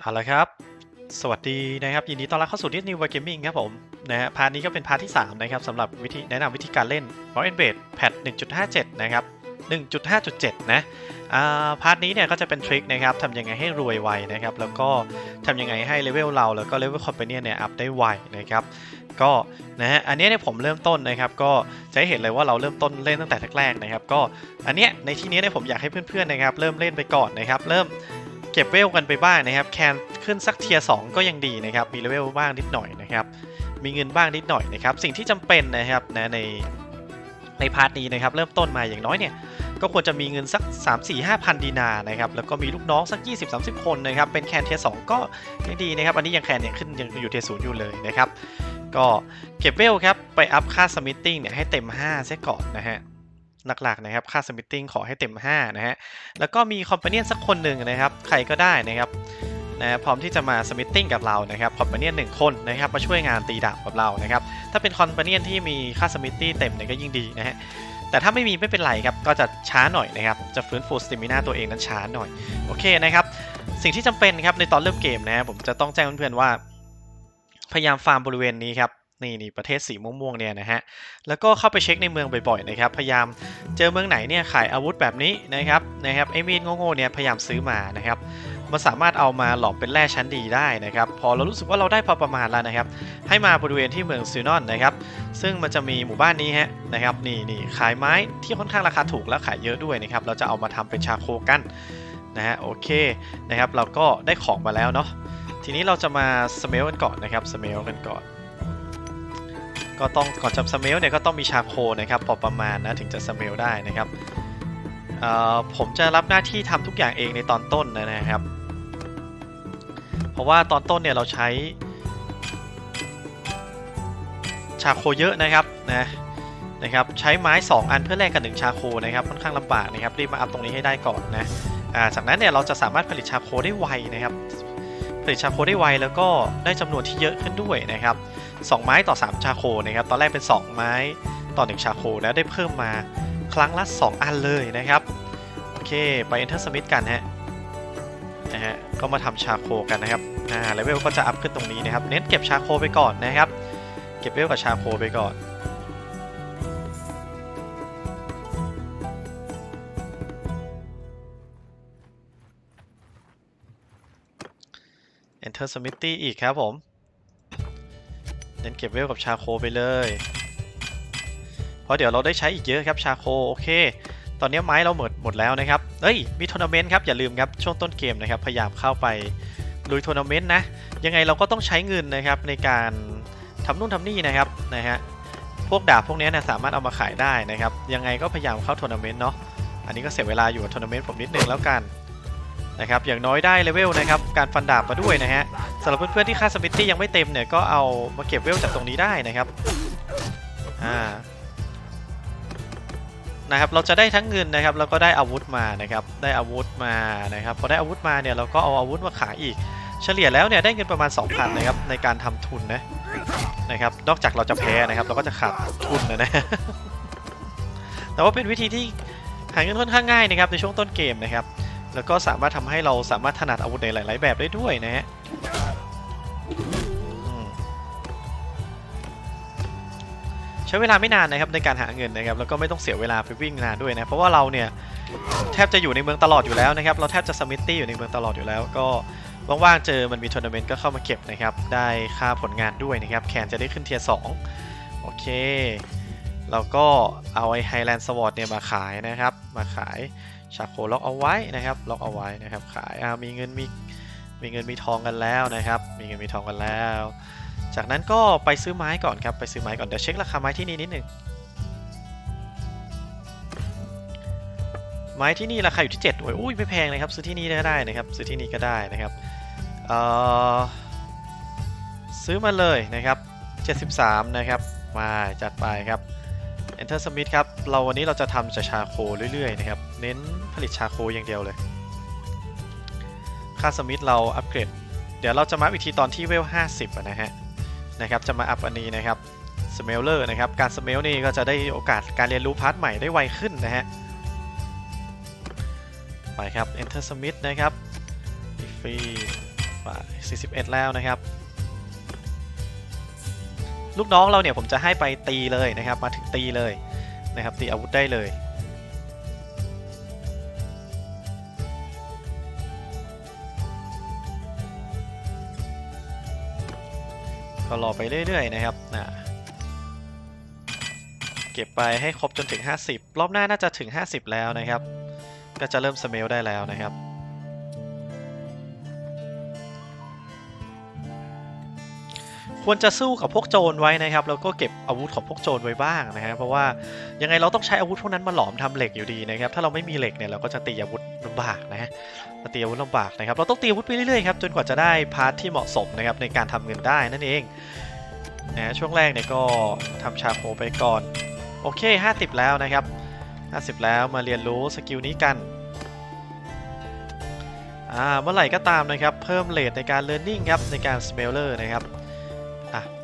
เอาละครับ สวัสดีนะครับยินดีต้อนรับเข้าสู่ Disney World Gaming ครับผมนะฮะพาร์ทนี้ก็เป็นพาร์ทที่ 3 นะครับสำหรับวิธีแนะนำวิธีการเล่น b o r e n b a s e แพท1.57 นะครับ 1.5.7 นะอ่าพาร์ทนี้เนี่ยก็จะเป็นทริคนะครับทำยังไงให้รวยไวนะครับ แล้วก็ทำยังไงให้เลเวลเราแล้วก็เลเวลคอมเพนีเนี่ยอัพได้ไวนะครับก็นะฮะอันนี้เนี่ยผมเริ่มต้นนะครับ ก็จะเห็นเลยว่าเราเริ่มต้นเล่นตั้งแต่แรกๆนะครับ ก็อันเนี้ยในที่นี้เนี่ยผมอยากให้เพื่อนๆนะครับ เริ่มเล่นไปก่อนนะครับ เริ่ม เก็บเวลกันไปบ้างนะครับ แคนขึ้นสักเทียร์สก็ยังดีนะครับ มีเลเวลบ้างนิดหน่อยนะครับ มีเงินบ้างนิดหน่อยนะครับ สิ่งที่จำเป็นนะครับนะในในพาร์ทนี้นะครับเริ่มต้นมาอย่างน้อยเนี่ยก็ควรจะมีเงินสัก 3 4 5พันดีนานะครับแล้วก็มีลูกน้องสัก 20 30 คนนะครับเป็นแคนเทียร์สก็ยังดีนะครับ อันนี้ยังแคนยังขึ้นยังอยู่เทียศูนย์อยู่เลยนะครับ ก็เก็บเวลครับ ไปอัพค่าสมิทติ้งเนี่ยให้เต็ม 5 เสียก่อนนะฮะ หลักๆนะครับค่าสมิทติ้งขอให้เต็ม 5 นะฮะ แล้วก็มีคอมเพนียนสักคนหนึ่งนะครับ ใครก็ได้นะครับนะพร้อมที่จะมาสมิทติ้งกับเรานะครับคอมเพนียนหนึ่งคนนะครับมาช่วยงานตีดาบกับเรานะครับถ้าเป็นคอมเพนียนที่มีค่าสมิทติ้เต็มเนี่ยก็ยิ่งดีนะฮะแต่ถ้าไม่มีไม่เป็นไรครับ ก็จะช้าหน่อยนะครับ จะฟื้นฟูสติมินาตัวเองนั้นช้าหน่อย โอเคนะครับ สิ่งที่จำเป็นครับในตอนเริ่มเกมนะผมจะต้องแจ้งเพื่อนๆว่า พยายามฟาร์มบริเวณนี้ครับ นี่นี่ประเทศสีม่วงๆเนี่ยนะฮะแล้วก็เข้าไปเช็คในเมืองบ่อยๆนะครับพยายามเจอเมืองไหนเนี่ยขายอาวุธแบบนี้นะครับนะครับไอ้มีดโง่ๆเนี่ยพยายามซื้อมานะครับมันสามารถเอามาหลอมเป็นแร่ชั้นดีได้นะครับพอเรารู้สึกว่าเราได้พอประมาณแล้วนะครับ ให้มาบริเวณที่เมืองซินอนนะครับ ซึ่งมันจะมีหมู่บ้านนี้ฮะนะครับนี่นี่ขายไม้ที่ค่อนข้างราคาถูกและขายเยอะด้วยนะครับเราจะเอามาทำเป็นชาโคกันนะฮะโอเคนะครับเราก็ได้ของมาแล้วเนาะทีนี้เราจะมาสเมลกันก่อนนะครับสเมลกันก่อน ก็ต้องก่อนจะสเมลเนี่ยก็ต้องมีชาโคนะครับพอประมาณนะถึงจะสเมลได้นะครับผมจะรับหน้าที่ทำทุกอย่างเองในตอนต้นนะครับ เพราะว่าตอนต้นเนี่ยเราใช้ชาโคเยอะนะครับนะนะครับใช้ไม้ 2 อันเพื่อแลกกันหนึ่งชาโคนะครับค่อนข้างลำบากนะครับรีบมาอัพตรงนี้ให้ได้ก่อนนะจากนั้นเนี่ยเราจะสามารถผลิตชาโคได้ไวนะครับผลิตชาโคได้ไวแล้วก็ได้จำนวนที่เยอะขึ้นด้วยนะครับ 2 ไม้ต่อ 3 ชาโคนะครับ ตอนแรกเป็น 2 ไม้ต่อ 1 ชาโคแล้วได้เพิ่มมาครั้งละ 2 อันเลยนะครับ โอเค ไป Enter Smith กันฮะนะฮะก็มาทำชาโคกันนะครับอ่าเลเวลก็จะอัพขึ้นตรงนี้นะครับ เน้นเก็บชาโคไปก่อนนะครับ เก็บเวลกับชาโคไปก่อน Enter Smithy อีกครับผม เน้นเก็บเวลกับชาโคไปเลย เพราะเดี๋ยวเราได้ใช้อีกเยอะครับชาโคโอเค ตอนนี้ไม้เราหมดหมดแล้วนะครับ เอ้ยมีทัวร์นาเมนต์ครับอย่าลืมครับช่วงต้นเกมนะครับพยายามเข้าไปลุยทัวร์นาเมนต์นะ ยังไงเราก็ต้องใช้เงินนะครับในการทำนู่นทำนี่นะครับนะฮะพวกดาบพวกนี้เนะสามารถเอามาขายได้นะครับ ยังไงก็พยายามเข้าทัวร์นาเมนต์เนาะอันนี้ก็เสียเวลาอยู่กับทัวร์นาเมนต์ผมนิดนึงแล้วกัน นะครับอย่างน้อยได้เลเวลนะครับการฟันดาบมาด้วยนะฮะสำหรับเพื่อนๆที่ค่าสมิธตี้ยังไม่เต็มเนี่ยก็เอามาเก็บเวลจากตรงนี้ได้นะครับอ่านะครับเราจะได้ทั้งเงินนะครับแล้วก็ได้อาวุธมานะครับได้อาวุธมานะครับพอได้อาวุธมาเนี่ยเราก็เอาอาวุธมาขายอีก เฉลี่ยแล้วเนี่ยได้เงินประมาณ 2,000นะครับในการทำทุนนะนะครับนอกจากเราจะแพ้นะครับเราก็จะขาดทุนนะนะแต่ว่าเป็นวิธีที่หาเงินค่อนข้างง่ายนะครับในช่วงต้นเกมนะครับ แล้วก็สามารถทำให้เราสามารถถนัดอาวุธในหลาย ๆ แบบได้ด้วยนะฮะใช้เวลาไม่นานนะครับในการหาเงินนะครับแล้วก็ไม่ต้องเสียเวลาไปวิ่งนานด้วยนะเพราะว่าเราเนี่ยแทบจะอยู่ในเมืองตลอดอยู่แล้วนะครับเราแทบจะสมิธตี้อยู่ในเมืองตลอดอยู่แล้ว ก็ว่างๆเจอมันมีทัวร์นาเมนต์ก็เข้ามาเก็บนะครับได้ค่าผลงานด้วยนะครับแคนจะได้ขึ้นเทียร์สโอเคเราก็เอาไอ้ไฮแลนด์สวอตเนี่ยมาขายนะครับมาขาย ชาโคล็อกเอาไว้นะครับ ล็อกเอาไว้นะครับ ขายอ่ามีเงินมีมีเงินมีทองกันแล้วนะครับ มีเงินมีทองกันแล้ว จากนั้นก็ไปซื้อไม้ก่อนครับ ไปซื้อไม้ก่อน เดี๋ยวเช็คราคาไม้ที่นี่นิดหนึ่งไม้ที่นี่ราคาอยู่ที่7โอ้ยอุ้ยไม่แพงเลยครับ ซื้อที่นี่ก็ได้นะครับ ซื้อที่นี่ก็ได้นะครับซื้อมาเลยนะครับ 73 นะครับ มาจัดไปครับ Enter Smith ครับ เราวันนี้เราจะทำจากชาโคเรื่อยๆนะครับ เน้นผลิตชาโคอย่างเดียวเลย ค่าสมิธเราอัปเกรด เดี๋ยวเราจะมาอีกทีตอนที่เวล 50 นะฮะ นะครับ จะมาอัพอันนี้นะครับสเมลเลอร์นะครับ การสเมลนี่ก็จะได้โอกาสการเรียนรู้พาร์ทใหม่ได้ไวขึ้นนะฮะ ไปครับ Enter Smith นะครับฟรีไป41 แล้วนะครับ ลูกน้องเราเนี่ยผมจะให้ไปตีเลยนะครับ มาถึงตีเลย นะครับตีอาวุธได้เลยก็รอไปเรื่อยๆนะครับนะเก็บไปให้ครบจนถึง 50 รอบหน้าน่าจะถึง 50 แล้วนะครับ ก็จะเริ่มสเมลได้แล้วนะครับ ควรจะสู้กับพวกโจรไว้นะครับแล้วก็เก็บอาวุธของพวกโจรไว้บ้างนะฮะเพราะว่ายังไงเราต้องใช้อาวุธพวกนั้นมาหลอมทำเหล็กอยู่ดีนะครับถ้าเราไม่มีเหล็กเนี่ยเราก็จะตีอาวุธลำบากนะฮะตีอาวุธลำบากนะครับเราต้องตีอาวุธไปเรื่อยๆครับจนกว่าจะได้พาร์ทที่เหมาะสมนะครับในการทำเงินได้นั่นเองนะช่วงแรกเนี่ยก็ทำชาโคไปก่อนโอเค 50 แล้วนะครับ 50 แล้วมาเรียนรู้สกิลนี้กันอ่าเมื่อไหร่ก็ตามนะครับ เพิ่มเลทในการ learning ครับในการ smeller นะครับ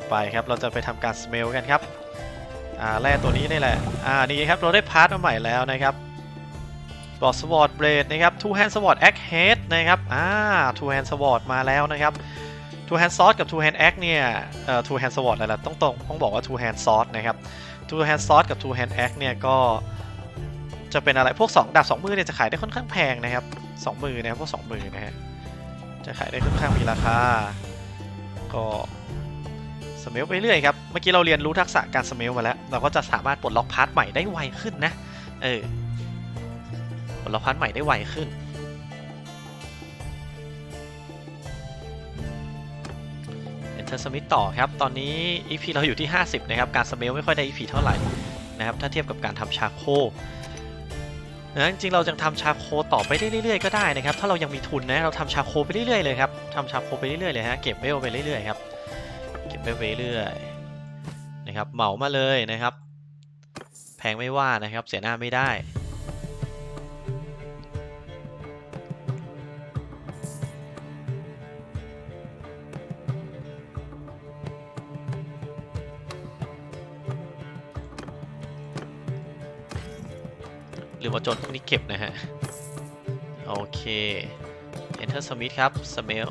ไปครับ เราจะไปทำการ smell กันครับ อ่าแร่ตัวนี้นี่แหละ อ่า นี่ครับ เราได้พาร์ทมาใหม่แล้วนะครับบอดสวอตเบลดนะครับ two hand sword axe head นะครับ อ่า two hand sword มาแล้วนะครับ two hand sword กับ two hand axe เนี่ยเอ่อ two hand sword อะไรล่ะต้องตรงต้องบอกว่า two hand sword นะครับ two hand sword กับ two hand axe เนี่ยก็จะเป็นอะไรพวก 2ดาบ2มือเนี่ยจะขายได้ค่อนข้างแพงนะครับ2มือนะครับพวก2มือนะฮะจะขายได้ค่อนข้างมีราคาก็ เมลไปเรื่อยครับ เมื่อกี้เราเรียนรู้ทักษะการสเมลมาแล้ว เราก็จะสามารถปลดล็อกพาร์ทใหม่ได้ไวขึ้นนะ เออ ปลดล็อกพาร์ทใหม่ได้ไวขึ้น Enter Smith ต่อครับ ตอนนี้ EP เราอยู่ที่ 50 นะครับ การสเมลไม่ค่อยได้ EP เท่าไหร่นะครับ ถ้าเทียบกับการทำชาโคนะจริงๆเราจะทำชาโคต่อไปได้เรื่อยๆก็ได้นะครับ ถ้าเรายังมีทุนนะ เราทำชาโคไปเรื่อยๆเลยครับทำชาโคไปเรื่อยๆเลยฮะ เก็บเวลไปเรื่อยๆครับเก็บเวล ไปเรื่อยนะครับเหมามาเลยนะครับ แพงไม่ว่านะครับเสียหน้าไม่ได้หรือว่าจนพวกนี้เก็บนะฮะ โอเค Enter Smith ครับ Smell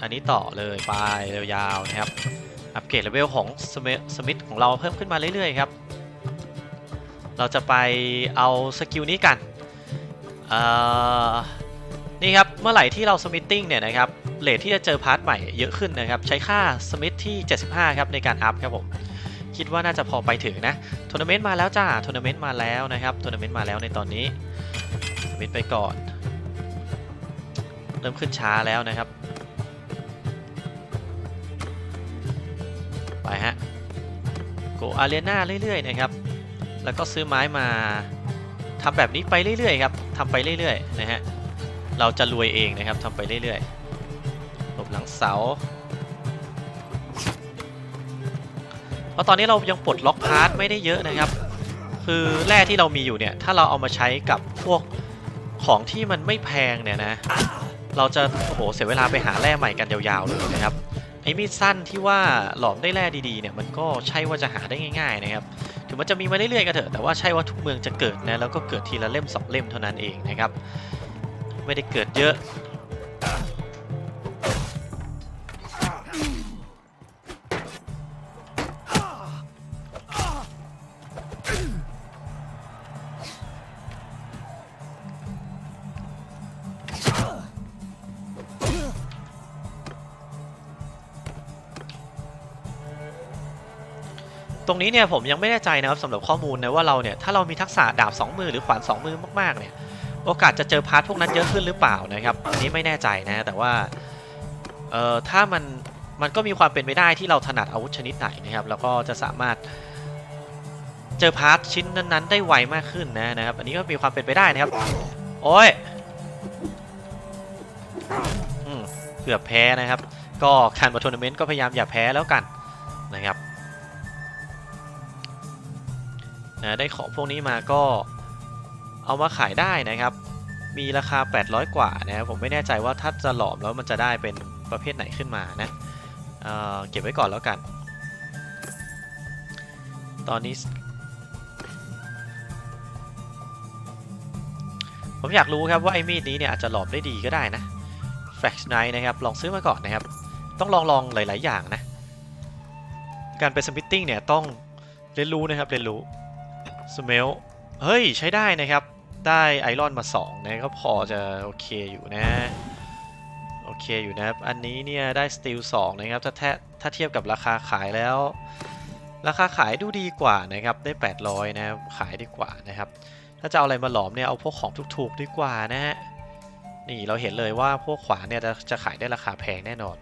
อันนี้ต่อเลย ไปยาวๆนะครับ อัปเกรดเลเวลของ Smith ของเราเพิ่มขึ้นมาเรื่อยๆครับ เราจะไปเอาสกิลนี้กันนี่ครับ เมื่อไหร่ที่เรา Smithing เนี่ยนะครับเลทที่จะเจอพาร์ทใหม่เยอะขึ้นนะครับ ใช้ค่า Smith ที่ 75 ครับในการอัพครับผม คิดว่าน่าจะพอไปถึงนะทัวร์นาเมนต์มาแล้วจ้าทัวร์นาเมนต์มาแล้วนะครับทัวร์นาเมนต์มาแล้วในตอนนี้สมิธไปก่อน เริ่มขึ้นช้าแล้วนะครับ โกอาเรีนาเรื่อยๆนะครับ แล้วก็ซื้อไม้มาทำแบบนี้ไปเรื่อยๆครับทำไปเรื่อยๆนะฮะ เราจะรวยเองนะครับทำไปเรื่อยๆหลบหลังเสาเพราะตอนนี้เรายังปลดล็อกพาร์ทไม่ได้เยอะนะครับ คือแร่ที่เรามีอยู่เนี่ย ถ้าเราเอามาใช้กับพวกของที่มันไม่แพงเนี่ยนะ เราจะโอ้โหเสียเวลาไปหาแร่ใหม่กันยาวๆเลยนะครับ ไอ้มีดสั้นที่ว่าหลอมได้แร่ดีๆเนี่ยมันก็ใช่ว่าจะหาได้ง่ายๆนะครับถึงมันจะมีมาเรื่อยๆก็เถอะแต่ว่าใช่ว่าทุกเมืองจะเกิดนะแล้วก็เกิดทีละเล่มสองเล่มเท่านั้นเองนะครับไม่ได้เกิดเยอะ ตรงนี้เนี่ยผมยังไม่แน่ใจนะครับสำหรับข้อมูลนะว่าเราเนี่ยถ้าเรามีทักษะดาบ2มือหรือขวาน2มือมากๆเนี่ยโอกาสจะเจอพาร์ทพวกนั้นเยอะขึ้นหรือเปล่านะครับอันนี้ไม่แน่ใจนะแต่ว่าเอ่อถ้ามันมันก็มีความเป็นไปได้ที่เราถนัดอาวุธชนิดไหนนะครับแล้วก็จะสามารถเจอพาร์ทชิ้นนั้นๆ ได้ไวมากขึ้นนะนะครับ อันนี้ก็มีความเป็นไปได้นะครับ โอ้ยอืมเกือบแพ้นะครับ ก็การมาทัวร์นาเมนต์ก็พยายามอย่าแพ้แล้วกันนะครับ นะได้ของพวกนี้มาก็เอามาขายได้นะครับ มีราคา 800 กว่านะครับผมไม่แน่ใจว่าถ้าจะหลอมแล้วมันจะได้เป็นประเภทไหนขึ้นมานะเเก็บไว้ก่อนแล้วกัน ตอนนี้ ผมอยากรู้ครับว่าไอ้มีดนี้เนี่ยอาจจะหลอมได้ดีก็ได้นะแฟกซ์ไนนะครับลองซื้อมาก่อนนะครับ ต้องลองลองหลาย ๆ อย่างนะ การไปสมิทติ้งเนี่ยต้องเรียนรู้นะครับเรียนรู้ สเมลเฮ้ย ใช้ได้นะครับ ได้ไอรอนมา2นะก็พอจะโอเคอยู่นะ โอเคอยู่นะครับอันนี้เนี่ยได้สตีล2นะครับ ถ้าแทถ้าเทียบกับราคาขายแล้ว ราคาขายดูดีกว่านะครับ ได้ 800 นะครับ ขายดีกว่านะครับ ถ้าจะเอาอะไรมาหลอมเนี่ยเอาพวกของถูกๆดีกว่านะฮะนี่เราเห็นเลยว่าพวกขวานเนี่ยจะจะขายได้ราคาแพงแน่นอน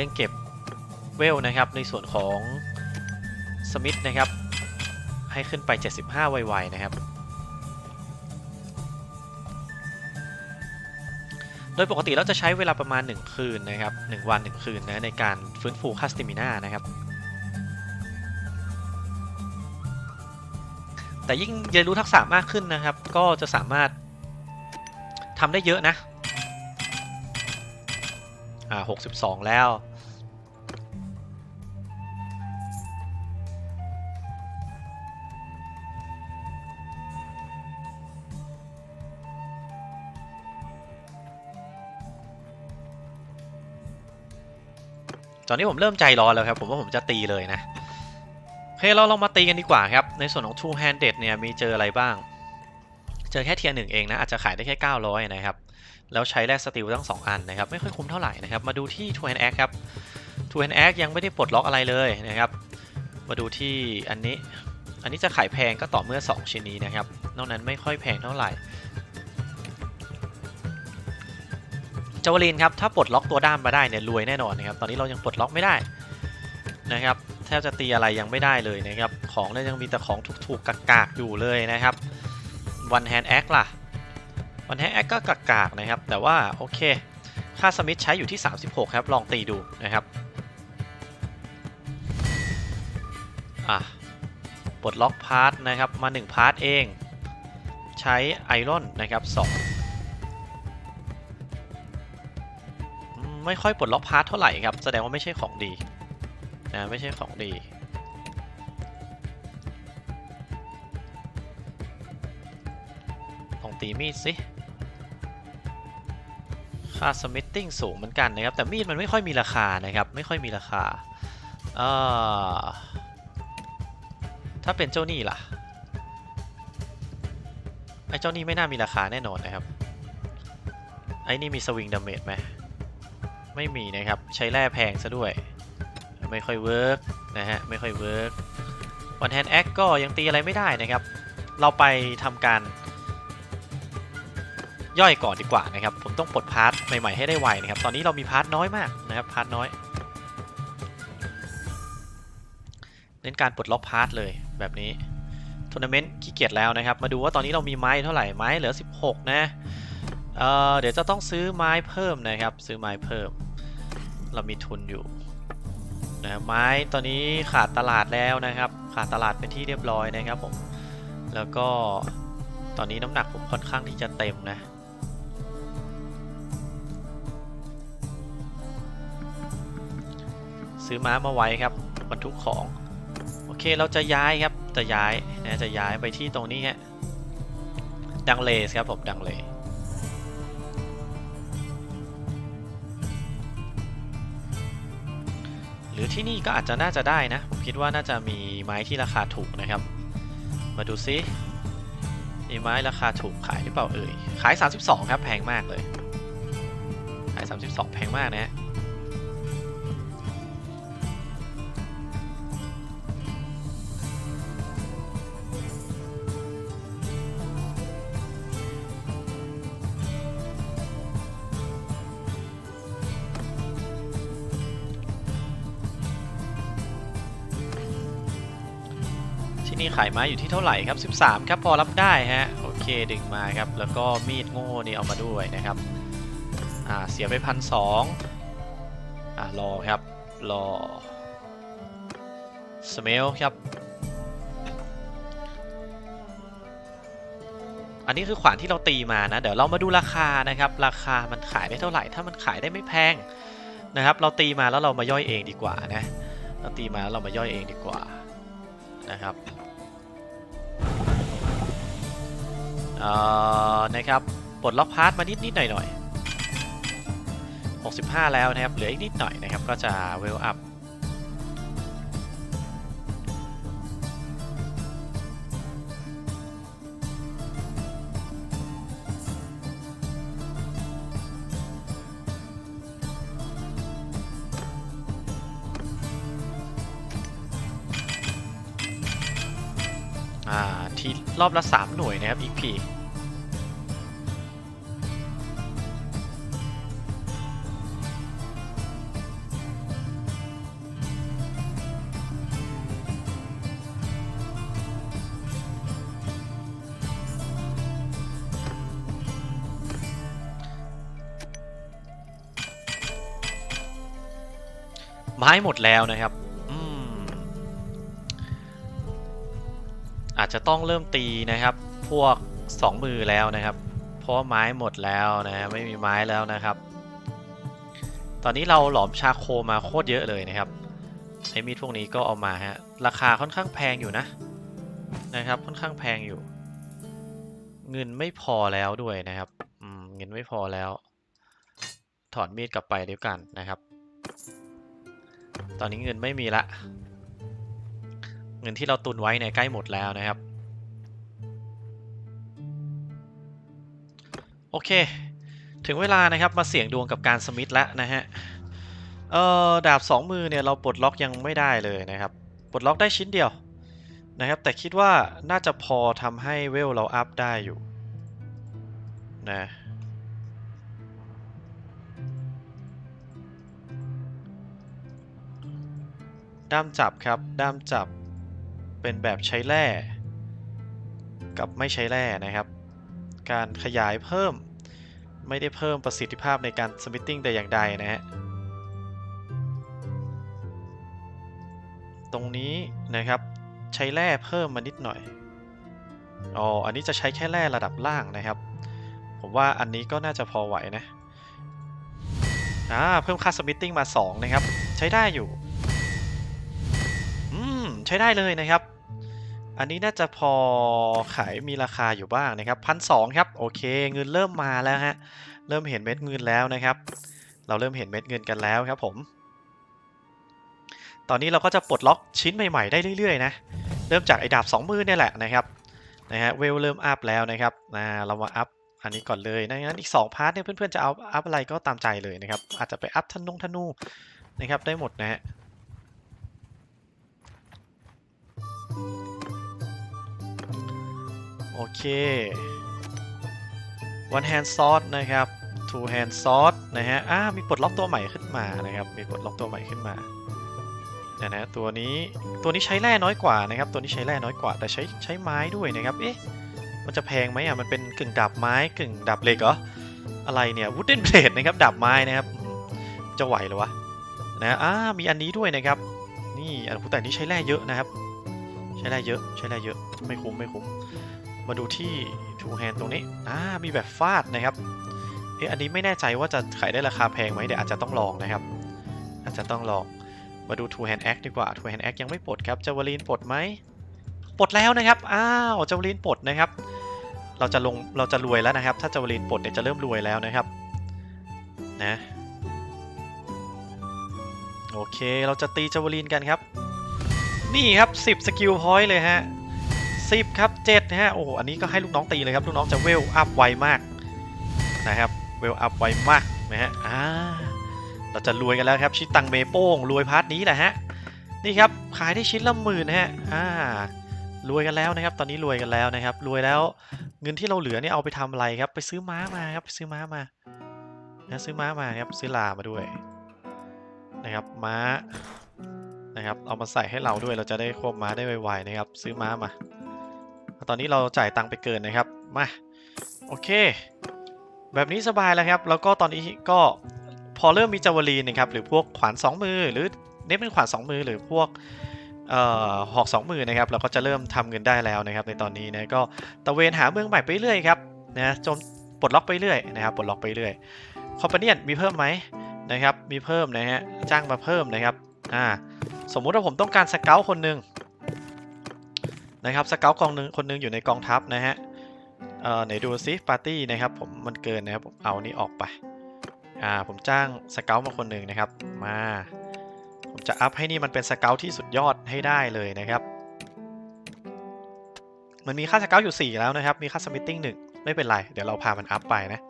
เล่งเก็บเวลนะครับในส่วนของสมิธนะครับ ให้ขึ้นไป 75 ไวๆนะครับ โดยปกติเราจะใช้เวลาประมาณ 1 คืนนะครับ 1 วัน 1 คืนนะในการฟื้นฟูคาสติมิน่านะครับ แต่ยิ่งเรียนรู้ทักษะมากขึ้นนะครับ ก็จะสามารถทำได้เยอะนะ อ่า 62 แล้ว ตอนนี้ผมเริ่มใจร้อนแล้วครับ ผมว่าผมจะตีเลยนะโอเคเราลองมาตีกันดีกว่าครับ ในส่วนของ two handed เนี่ยมีเจออะไรบ้าง เจอแค่เทียร์หนึ่งเองนะ อาจจะขายได้แค่ 900 นะครับ แล้วใช้แลกสติลทั้ง 2 อันนะครับ ไม่ค่อยคุ้มเท่าไหร่นะครับ มาดูที่ two hand axe ครับ two hand axe ยังไม่ได้ปลดล็อกอะไรเลยนะครับ มาดูที่อันนี้ อันนี้จะขายแพงก็ต่อเมื่อ 2 ชิ้นนี้นะครับ นอกนั้นไม่ค่อยแพงเท่าไหร่ จาวลินครับถ้าปลดล็อกตัวด้ามมาได้เนี่ยรวยแน่นอนนะครับตอนนี้เรายังปลดล็อกไม่ได้นะครับแทบจะตีอะไรยังไม่ได้เลยนะครับของเนี่ยยังมีแต่ของถูกๆกากๆอยู่เลยนะครับ one hand axe ล่ะ one hand axe ก็กากๆนะครับแต่ว่าโอเคค่าสมิธใช้อยู่ที่ 36 ครับลองตีดูนะครับอะปลดล็อกพาร์ทนะครับมา 1 พาร์ทเอง ใช้ไอรอนนะครับ2 ไม่ค่อยปลดล็อกพาร์ทเท่าไหร่ครับ แสดงว่าไม่ใช่ของดีนะไม่ใช่ของดีลองตีมีดสิค่าสมิ t ติ้งสูงเหมือนกันนะครับ แต่มีดมันไม่ค่อยมีราคานะครับ ไม่ค่อยมีราคาเอ่อถ้าเป็นเจ้านี่ล่ะไอ้เจ้านี่ไม่น่ามีราคาแน่นอนนะครับ ไอ้นี่มีสวิงดาเมจไหม ไม่มีนะครับ ใช้แร่แพงซะด้วย ไม่ค่อยเวิร์กนะฮะ ไม่ค่อยเวิร์กวันแฮนด์แอคก็ยังตีอะไรไม่ได้นะครับ เราไปทำการ ย่อยก่อนดีกว่านะครับ ผมต้องปลดพาร์ทใหม่ ๆ ให้ได้ไวนะครับ ตอนนี้เรามีพาร์ทน้อยมากนะครับ พาร์ทน้อย เน้นการปลดล็อกพาร์ทเลยแบบนี้ทัวร์นาเมนต์ขี้เกียจแล้วนะครับ มาดูว่าตอนนี้เรามีไม้เท่าไหร่ ไม้เหลือ 16 นะเออเดี๋ยวจะต้องซื้อไม้เพิ่มนะครับ ซื้อไม้เพิ่ม เรามีทุนอยู่นะไม้ตอนนี้ขาดตลาดแล้วนะครับ ขาดตลาดเป็นที่เรียบร้อยนะครับผม แล้วก็ตอนนี้น้ำหนักผมค่อนข้างที่จะเต็มนะ ซื้อม้ามาไว้ครับบรรทุกของ โอเคเราจะย้ายครับ จะย้ายนะจะย้ายไปที่ตรงนี้ฮะดังเลสครับผมดังเลห รือที่นี่ก็อาจจะน่าจะได้นะ ผมคิดว่าน่าจะมีไม้ที่ราคาถูกนะครับ มาดูซิมีไม้ราคาถูกขายหรือเปล่าเอ่ย ขาย 32 ครับ แพงมากเลย ขาย 32 แพงมากนะฮะ นี่ขายไม้อยู่ที่เท่าไหร่ครับ 13 ครับพอรับได้ฮะโอเคดึงมาครับ แล้วก็มีดโง่นี่เอามาด้วยนะครับอ่าเสียไปพันสองอ่ารอครับรอสเมลครับ อันนี้คือขวานที่เราตีมานะ เดี๋ยวเรามาดูราคานะครับ ราคามันขายได้เท่าไหร่ ถ้ามันขายได้ไม่แพงนะครับ เราตีมาแล้วเรามาย่อยเองดีกว่านะ เราตีมาแล้วเรามาย่อยเองดีกว่านะครับ เอ่อนะครับปลดล็อกพาร์ทมานิดนิดหน่อยหน่อย65 แล้วนะครับเหลืออีกนิดหน่อยนะครับก็จะเวลอัพ รอบละ 3 หน่วยนะครับ EP ไม้หมดแล้วนะครับ จะต้องเริ่มตีนะครับ พวก 2 มือแล้วนะครับ เพราะไม้หมดแล้วนะฮะไม่มีไม้แล้วนะครับ ตอนนี้เราหลอมชาโคมาโคตรเยอะเลยนะครับไอ้มีดพวกนี้ก็เอามาฮะราคาค่อนข้างแพงอยู่นะนะครับ ค่อนข้างแพงอยู่ เงินไม่พอแล้วด้วยนะครับอืมเงินไม่พอแล้ว ถอนมีดกลับไปเดียวกันนะครับ ตอนนี้เงินไม่มีละ เงินที่เราตุนไว้เนี่ยใกล้หมดแล้วนะครับ โอเค ถึงเวลานะครับมาเสี่ยงดวงกับการสมิธแล้วนะฮะ เอ่อดาบสองมือเนี่ยเราปลดล็อกยังไม่ได้เลยนะครับ ปลดล็อกได้ชิ้นเดียวนะครับ แต่คิดว่าน่าจะพอทำให้เวลเราอัพได้อยู่นะด้ามจับครับ ด้ามจับ เป็นแบบใช้แร่ กับไม่ใช้แร่นะครับ การขยายเพิ่มไม่ได้เพิ่มประสิทธิภาพในการสมิทติ้งแต่อย่างใดนะฮะ ตรงนี้นะครับใช้แร่เพิ่มมานิดหน่อย อ๋อ อันนี้จะใช้แค่แร่ระดับล่างนะครับ ผมว่าอันนี้ก็น่าจะพอไหวนะ อ่า เพิ่มค่าสมิทติ้งมา 2 นะครับ ใช้ได้อยู่ อืม ใช้ได้เลยนะครับ อันนี้น่าจะพอขายมีราคาอยู่บ้างนะครับพันสองครับโอเค เงินเริ่มมาแล้วฮะเริ่มเห็นเม็ดเงินแล้วนะครับ เราเริ่มเห็นเม็ดเงินกันแล้วครับผม ตอนนี้เราก็จะปลดล็อกชิ้นใหม่ๆได้เรื่อยๆนะเริ่มจากไอ้ดาบสองมือเนี่ยแหละนะครับนะฮะเวลเริ่มอัพแล้วนะครับอ่าเรามาอัพอันนี้ก่อนเลยนะงั้นอีก2พาร์ทเนี่ยเพื่อนๆจะเอาอัพอะไรก็ตามใจเลยนะครับอาจจะไปอัพธนงธนูนะครับได้หมดนะฮะ โอเค one hand sword นะครับ two hand sword นะฮะอ่ามีปลดล็อกตัวใหม่ขึ้นมานะครับ มีปลดล็อกตัวใหม่ขึ้นมาเนี่ยนะตัวนี้ตัวนี้ใช้แร่น้อยกว่านะครับ ตัวนี้ใช้แร่น้อยกว่าแต่ใช้ใช้ไม้ด้วยนะครับ เอ๊ะมันจะแพงไหมอะมันเป็นกึ่งดาบไม้กึ่งดาบเหล็กเหรออะไรเนี่ย wooden blade นะครับดาบไม้นะครับจะไหวเหรอวะนะอ่ามีอันนี้ด้วยนะครับ นี่อันแต่อันนี้ใช้แร่เยอะนะครับ ใช้แร่เยอะใช้แร่เยอะไม่คุ้มไม่คุ้ม มาดูที่ two hand ตรงนี้อ่ามีแบบฟาดนะครับเอ๊ะอันนี้ไม่แน่ใจว่าจะขายได้ราคาแพงไหมเดี๋ยวอาจจะต้องลองนะครับ อาจจะต้องลองมาดู two hand axe ดีกว่า two hand axe ยังไม่ปลดครับจาวลีนปลดไหมปลดแล้วนะครับอ้าวจาวลีนปลดนะครับ เราจะลงเราจะรวยแล้วนะครับ ถ้าจาวลีนปลดเนี่ยจะเริ่มรวยแล้วนะครับนะโอเคเราจะตีจาวลีนกันครับ นี่ครับ 10สกิลพอยต์เลยฮะ 10 ครับ7นะฮะโอ้โหอันนี้ก็ให้ลูกน้องตีเลยครับลูกน้องจะเวลอัพไวมากนะครับเวลอัพไวมากนะฮะอ่าเราจะรวยกันแล้วครับชิตังเมโป้งรวยพาร์ทนี้แหละฮะนี่ครับขายได้ชิ้นละหมื่นฮะอ่ารวยกันแล้วนะครับ ตอนนี้รวยกันแล้วนะครับ รวยแล้วเงินที่เราเหลือเนี่ยเอาไปทำอะไรครับ ไปซื้อม้ามาครับไปซื้อม้ามานะซื้อม้ามาครับซื้อลามาด้วยนะครับม้านะครับเอามาใส่ให้เราด้วยเราจะได้ควบม้าได้ไวๆนะครับ ซื้อม้ามา ตอนนี้เราจ่ายตังค์ไปเกินนะครับ มา โอเค แบบนี้สบายแล้วครับ แล้วก็ตอนนี้ก็พอเริ่มมีจาวลีนะครับ หรือพวกขวานสองมือ หรือเน้นเป็นขวานสองมือ หรือพวกออหอกสองมือนะครับ เราก็จะเริ่มทำเงินได้แล้วนะครับ ในตอนนี้นะ ก็ตะเวนหาเมืองใหม่ไปเรื่อยครับ นะจนปลดล็อกไปเรื่อยนะครับ ปลดล็อกไปเรื่อย คอมพานียนมีเพิ่มไหมนะครับ มีเพิ่มนะฮะ จ้างมาเพิ่มนะครับ อ่า สมมุติว่าผมต้องการสเกลคนหนึ่ง นะครับสเกลกองหนึ่งคนหนึ่งอยู่ในกองทัพนะฮะเอ่อไหนดูซิปาร์ตี้นะครับผมมันเกินนะครับผมเอานี่ออกไปอ่าผมจ้างสเกลมาคนหนึ่งนะครับมาผมจะอัพให้นี่มันเป็นสเกลที่สุดยอดให้ได้เลยนะครับมันมีค่าสเกลอยู่ 4 แล้วนะครับ มีค่าสมิทติ้งหนึ่งไม่เป็นไร เดี๋ยวเราพามันอัพไปนะ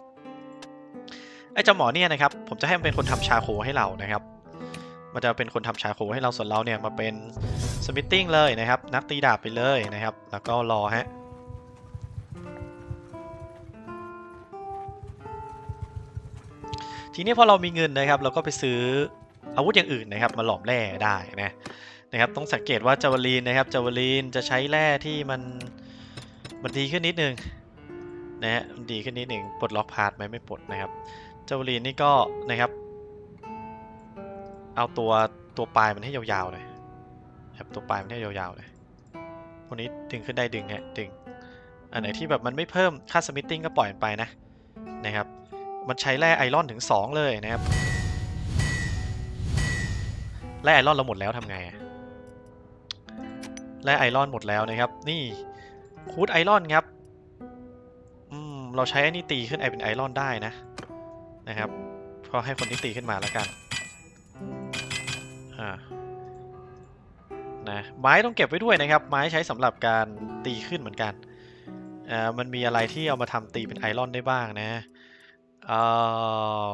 ไอ้เจ้าหมอเนี่ยนะครับ ผมจะให้มันเป็นคนทำชาโคให้เรานะครับ มันจะเป็นคนทำชาโคให้เราส่วนเราเนี่ยมาเป็นสมิทติ้งเลยนะครับ นักตีดาบไปเลยนะครับ แล้วก็รอฮะทีนี้พอเรามีเงินนะครับ เราก็ไปซื้ออาวุธอย่างอื่นนะครับ มาหลอมแร่ได้นะนะครับ ต้องสังเกตว่าจาวลีนนะครับจาวลีนจะใช้แร่ที่มันมันดีขึ้นนิดนึงนะฮะมันดีขึ้นนิดหนึ่งปลดล็อกพาร์ทไหมไม่ปลดนะครับจาวลีนนี่ก็นะครับ เอาตัวตัวปลายมันให้ยาวๆเลยครับตัวปลายมันให้ยาวๆเลยพวกนี้ดึงขึ้นได้ดึงฮะดึง อันไหนที่แบบมันไม่เพิ่มค่าสมิทติ้งก็ปล่อยมันไปนะนะครับ มันใช้แร่ไอรอนถึง 2 เลยนะครับแร่ไอรอนเราหมดแล้วทำไงแร่ไอรอนหมดแล้วนะครับ นี่คูดไอรอนครับอืมเราใช้ไอ้นี่ตีขึ้นไอเป็นไอรอนได้นะนะครับก็ให้คนที่ตีขึ้นมาแล้วกัน อ่านะไม้ต้องเก็บไว้ด้วยนะครับ ไม้ใช้สำหรับการตีขึ้นเหมือนกันอ่ามันมีอะไรที่เอามาทำตีเป็นไอรอนได้บ้างนะเอ่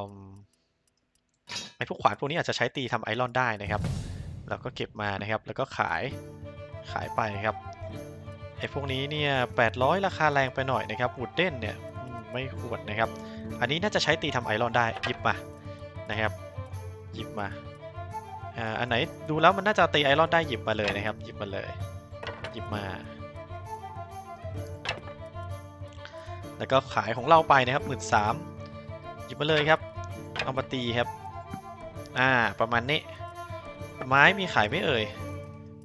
อไอพวกขวานพวกนี้อาจจะใช้ตีทำไอรอนได้นะครับเราก็เก็บมานะครับ แล้วก็ขายขายไปครับไอพวกนี้เนี่ย800 ราคาแรงไปหน่อยนะครับวูดเด้นเนี่ยไม่ควรนะครับ อันนี้น่าจะใช้ตีทำไอรอนได้หยิบมานะครับหยิบมา อ่าอันไหนดูแล้วมันน่าจะตีไอรอนได้หยิบมาเลยนะครับ หยิบมาเลย หยิบมา แล้วก็ขายของเราไปนะครับหมื่นสามหยิบมาเลยครับ เอามาตีครับ อ่า ประมาณนี้ ไม้มีขายไม่เอ่ย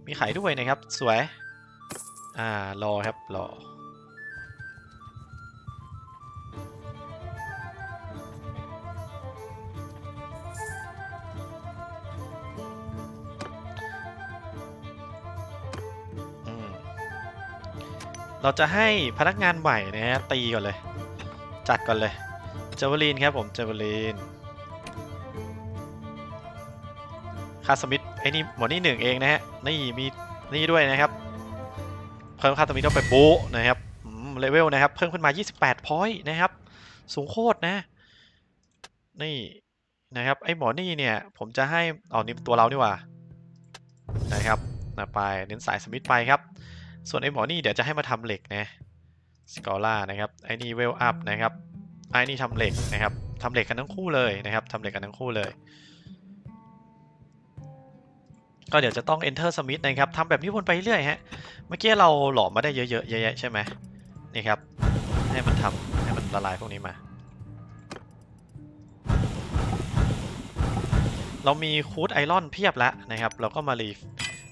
มีขายด้วยนะครับ สวย อ่ารอครับ รอ เราจะให้พนักงานใหม่นะฮะตีก่อนเลย จัดก่อนเลย เจเวลีนครับผมเจเวลีนคาสมิธไอ้นี่หมดนี่หนึ่งเองนะฮะนี่มีนี่ด้วยนะครับ เพิ่มคาสมิธเข้าไปโบนะครับเลเวลนะครับ เพิ่มขึ้นมา 28พอยต์นะครับ สูงโคตรนะ นี่นะครับ ไอ้หมอนี่เนี่ย ผมจะให้อ๋อนี่ตัวเรานี่หว่านะครับไปเน้นสายสมิธไปครับ ส่วนไอ้หมอนี่เดี๋ยวจะให้มาทำเหล็กนะสกอล่านะครับไอ้นี่เวลอัพนะครับไอ้นี่ทำเหล็กนะครับทำเหล็กกันทั้งคู่เลยนะครับทำเหล็กกันทั้งคู่เลย ก็เดี๋ยวจะต้อง enter smith นะครับทำแบบนี้วนไปเรื่อยฮะเมื่อกี้เราหลอมมาได้เยอะๆเยอะๆใช่ไหมนี่ครับให้มันทำให้มันละลายพวกนี้มาเรามีคูดไอรอนเพียบแล้วนะครับ เราก็มารี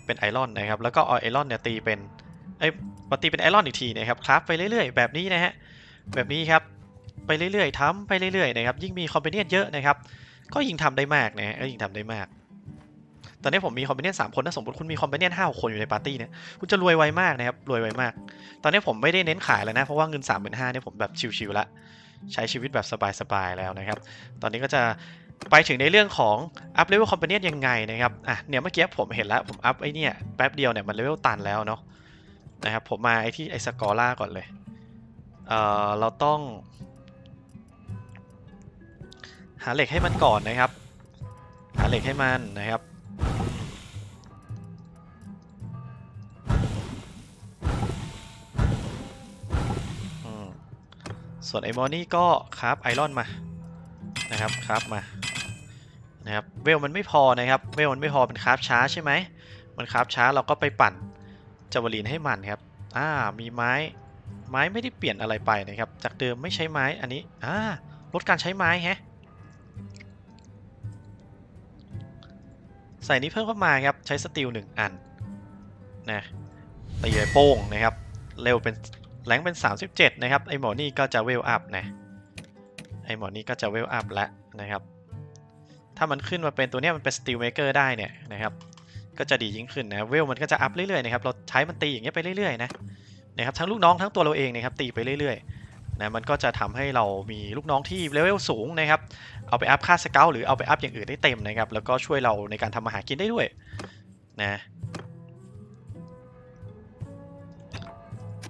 เป็นไอรอนนะครับ แล้วก็เอาไอรอนเนี่ยตีเป็น ไอยมาตีเป็นไอรอนอีกทีนะครับ คราฟไปเรื่อยๆ แบบนี้นะฮะ แบบนี้ครับ ไปเรื่อยๆทำไปเรื่อยๆนะครับ ยิ่งมีคอมเ e เนียนเยอะนะครับ ก็ยิ่งทำได้มากนะฮะก็ยิ่งทำได้มาก ตอนนี้ผมมีคอมเ e เนียนสามคนถ้าสมมติคุณมีคอมเ e เนียนห้าคนอยู่ในปาร์ตี้เนี่ย คุณจะรวยไวมากนะครับ รวยไวมาก ตอนนี้ผมไม่ได้เน้นขายแล้วนะ เพราะว่าเงิน3 5 0 0 0เนี่ยผมแบบชิวๆละ ใช้ชีวิตแบบสบายๆแล้วนะครับ ตอนนี้ก็จะไปถึงในเรื่องของอัพเลเวลคอมเ e เนียนยังไงนะครับ อะ เนี่ยเมื่อกี้ผมเห็นแล้ว ผมอัพไอ้เนี่ยแป๊บเดียวเนี่ยมันเลเวลตันแล้วเนาะ นะครับ ผมมาไอที่ไอสกอร่าก่อนเลยเอ่อเราต้อง หาเหล็กให้มันก่อนนะครับ หาเหล็กให้มันนะครับส่วนไอมอนี่ก็คราฟไอรอนมานะครับคราฟมานะครับเวลมันไม่พอนะครับเวลมันไม่พอเป็นคราฟช้าใช่ไหมมันคราฟช้าเราก็ไปปั่น จาวลีนให้มันครับอ่ามีไม้ไม้ไม่ได้เปลี่ยนอะไรไปนะครับ จากเดิมไม่ใช้ไม้อันนี้อ่าลดการใช้ไม้ฮะใส่นี้เพิ่มเข้ามาครับใช้สตีลหนึ่งอันนะตีเลยโป้งนะครับ เร็วเป็นแรงเป็น 37 นะครับ ไอหมอนี่ก็จะเวลอัพนะไอหมอนี่ก็จะเวลอัพแล้วนะครับ ถ้ามันขึ้นมาเป็นตัวเนี้ยมันเป็นสตีลเมเกอร์ได้เนี่ยนะครับ ก็จะดียิ่งขึ้นนะเวลมันก็จะอัพเรื่อยๆนะครับเราใช้มันตีอย่างเงี้ยไปเรื่อยๆนะนะครับทั้งลูกน้องทั้งตัวเราเองนะครับตีไปเรื่อยนะมันก็จะทำให้เรามีลูกน้องที่เลเวลสูงนะครับเอาไปอัพค่าสเกลหรือเอาไปอัพอย่างอื่นได้เต็มนะครับแล้วก็ช่วยเราในการทำมาหากินได้ด้วยนะ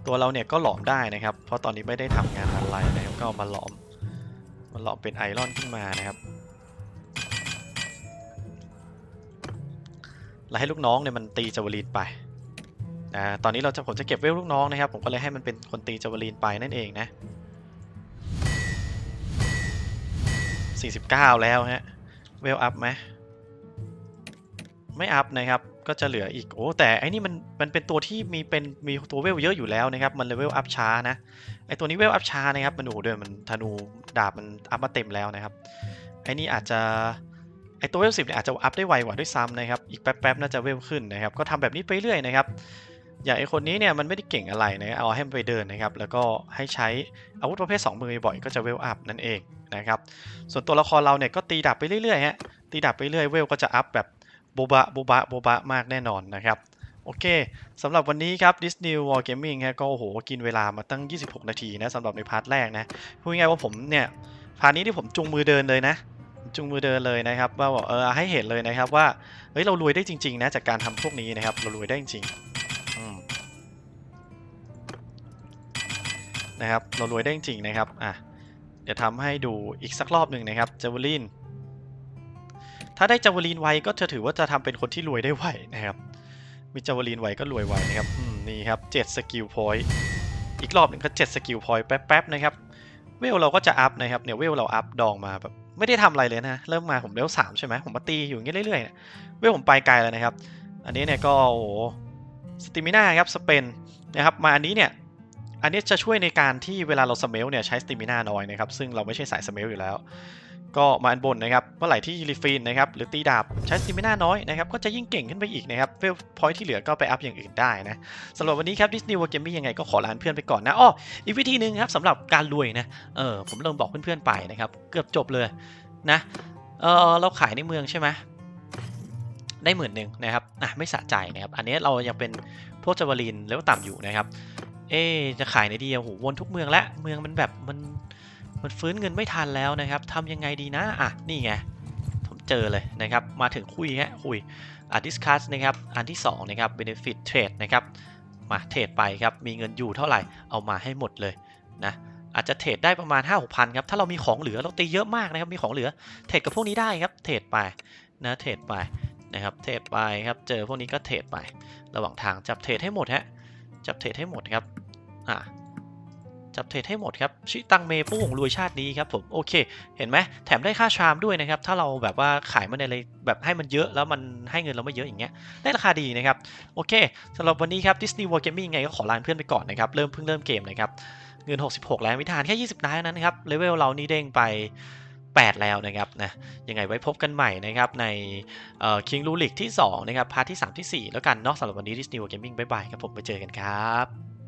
ตัวเราเนี่ยก็หลอมได้นะครับ เพราะตอนนี้ไม่ได้ทำงานอะไรนะครับก็เอามาหลอมมาหลอมเป็นไอรอนขึ้นมานะครับ แล้วให้ลูกน้องเนี่ยมันตีจาวลีนไปนะตอนนี้เราจะผมจะเก็บเวลลูกน้องนะครับ ผมก็เลยให้มันเป็นคนตีจาวลีนไปนั่นเองนะ 49 แล้วฮะ เวลอัพไหมไม่อัพนะครับก็จะเหลืออีกโอ้แต่ไอ้นี่มันมันเป็นตัวที่มีเป็นมีตัวเวลเยอะอยู่แล้วนะครับ มันเลเวลอัพช้านะไอ้ตัวนี้เวลอัพช้านะครับมันโอ้ด้วยมันธนูดาบมันอัพมาเต็มแล้วนะครับไอ้นี่อาจจะ ไอ้ตัวเวลสิบเนี่ยอาจจะอัพได้ไวกว่าด้วยซ้ำนะครับ อีกแป๊บๆน่าจะเวลขึ้นนะครับ ก็ทำแบบนี้ไปเรื่อยนะครับ อย่างไอคนนี้เนี่ยมันไม่ได้เก่งอะไรนะ เอาให้มันไปเดินนะครับ แล้วก็ให้ใช้อาวุธประเภท 2 มือบ่อยก็จะเวลอัพนั่นเองนะครับ ส่วนตัวละครเราเนี่ยก็ตีดับไปเรื่อยๆฮะ ตีดับไปเรื่อยเวลก็จะอัพแบบโบบะโบบะโบบะมากแน่นอนนะครับโอเคสำหรับวันนี้ครับ Disney War Gaming ฮะก็โอ้โหกินเวลามาตั้ง 26 นาทีนะสำหรับในพาร์ทแรกนะพูดง่ายว่าผมเนี่ย พาร์ทนี้ที่ผมจุงมือเดินเลยนะ จุงมือเดินเลยนะครับว่าบอกเออให้เห็นเลยนะครับว่าเฮ้ยเรารวยได้จริงๆนะจากการทำพวกนี้นะครับ เรารวยได้จริงนะครับเรารวยได้จริงนะครับอะเดี๋ยวทำให้ดูอีกสักรอบหนึ่งนะครับจาวลินถ้าได้จาวลินไวก็จะถือว่าจะทำเป็นคนที่รวยได้ไวนะครับ มีจาวลินไวก็รวยไวนะครับนี่ครับ7สกิลพอยต์อีกรอบหนึ่งก็7สกิลพอยต์แป๊บๆนะครับเวลเราก็จะอัพนะครับเนี่ยเวลเราอัพดองมาแบบ ไม่ได้ทำอะไรเลยนะ เริ่มมาผมเลเวลสามใช่ไหมผมมาตีอยู่อย่างเงี้ยเรื่อยๆเนี่ยเวลผมไปไกลแล้วนะครับ อันนี้เนี่ยก็โอ้โสติมิน่าครับสเปนนะครับมาอันนี้เนี่ยอันนี้จะช่วยในการที่เวลาเราสเมลเนี่ยใช้สติมิน่าน้อยนะครับซึ่งเราไม่ใช่สายสเมลอยู่แล้ว ก็มาอันบนนะครับเมื่อไหร่ที่รีฟีนนะครับหรือตีดาบใช้สติมิน่าน้อยนะครับก็จะยิ่งเก่งขึ้นไปอีกนะครับเวลพอยที่เหลือก็ไปอัพอย่างอื่นได้นะสำหรับวันนี้ครับดิสนีย์วอร์เกมมิ่ยังไงก็ขอลาเพื่อนไปก่อนนะอ้ออีกวิธีหนึ่งครับสำหรับการรวยนะเออผมเริ่มบอกเพื่อนๆไปนะครับเกือบจบเลยนะเออเราขายในเมืองใช่ไหมได้หมื่นหนึ่งนะครับอะไม่สะใจนะครับอันนี้เรายังเป็นพวกจาวลินแล้วต่ำอยู่นะครับเอ๊จะขายในดีโอะโหวนทุกเมืองและเมืองมันแบบมัน มันฟื้นเงินไม่ทันแล้วนะครับทำยังไงดีนะอะนี่ไงผมเจอเลยนะครับ มาถึงคุยฮะคุยอะดิสคัสนะครับ อันที่สองนะครับ benefit trade นะครับ มาเทรดไปครับ มีเงินอยู่เท่าไหร่ เอามาให้หมดเลยนะอาจจะเทรดได้ประมาณ 5 6 0 0 0ครับ ถ้าเรามีของเหลือเราตีเยอะมากนะครับ มีของเหลือ เทรดกับพวกนี้ได้ครับ เทรดไปนะเทรดไปนะครับ เทรดไปครับ เจอพวกนี้ก็เทรดไป ระหว่างทางจับเทรดให้หมดฮะ จับเทรดให้หมดครับ อ่า จับเทรดให้หมดครับชิตังเมผู้หงรวยชาตินี้ครับผมโอเค เห็นไหมแถมได้ค่าชามด้วยนะครับ ถ้าเราแบบว่าขายมันในอะไรแบบให้มันเยอะแล้วมันให้เงินเราไม่เยอะอย่างเงี้ยได้ราคาดีนะครับ โอเคสำหรับวันนี้ครับ Disney World Gaming ยังไงก็ขอลาเพื่อนไปก่อนนะครับ เริ่มเพิ่งเริ่มเกมนะครับ เงิน 66 แล้ววิธานแค่ 20นายนั้นครับเลเวลเรานี่เด้งไป 8 แล้วนะครับนะยังไงไว้พบกันใหม่นะครับในเอ่อ King Lulic ที่2นะครับพาร์ทที่ 3 ที่ 4 แล้วกันเนาะสำหรับวันนี้ Disney World Gaming บ๊ายบายครับผมไปเจอกันครับ